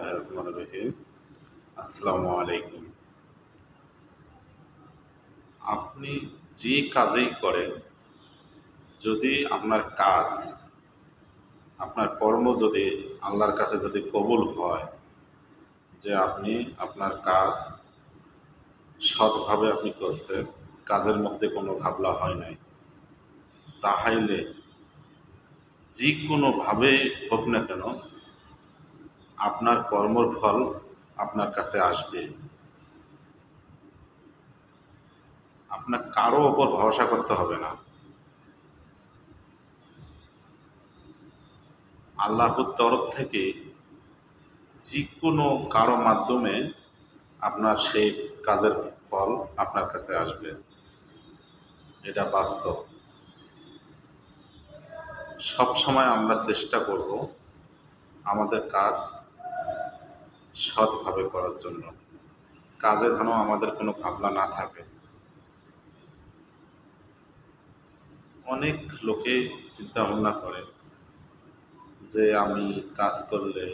রহিম আপনি যে কাজেই করেন, যদি আপনার কাজ, আপনার কর্ম যদি আল্লাহর কাছে যদি কবুল হয়, যে আপনি আপনার কাজ সৎভাবে আপনি করছেন, কাজের মধ্যে কোনো ঘাবলা হয় নাই তাহাইলে যে কোনোভাবে হোক না কেন আপনার কর্মর ফল আপনার কাছে আসবে। আপনার কারও ওপর ভরসা করতে হবে না। আল্লাহর তরফ থেকে যে কোনো কারও মাধ্যমে আপনার সেই কাজের ফল আপনার কাছে আসবে। এটা বাস্তব। সব সময় আমরা চেষ্টা করব আমাদের কাজ সৎভাবে করার জন্য। কাজে যেন আমাদের কোনো ভাবনা না থাকে। অনেক লোকে চিন্তা ভাবনা করে যে আমি কাজ করলে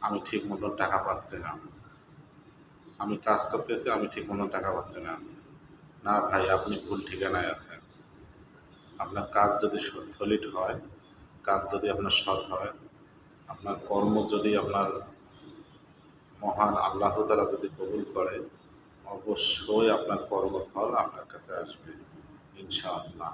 আমি ঠিক মতন টাকা পাচ্ছি না। আমি কাজ করতেছি, আমি ঠিক মতন টাকা পাচ্ছি না। না ভাই, আপনি ভুল ঠিকানায় আছেন। আপনার কাজ যদি সলিড হয়, কাজ যদি আপনার সৎ হয় আপনার কর্ম যদি আপনার মহান আল্লাহ তারা যদি কবুল করে, অবশ্যই আপনার কর্মফল আপনার কাছে আসবে, ইনশাআল্লাহ।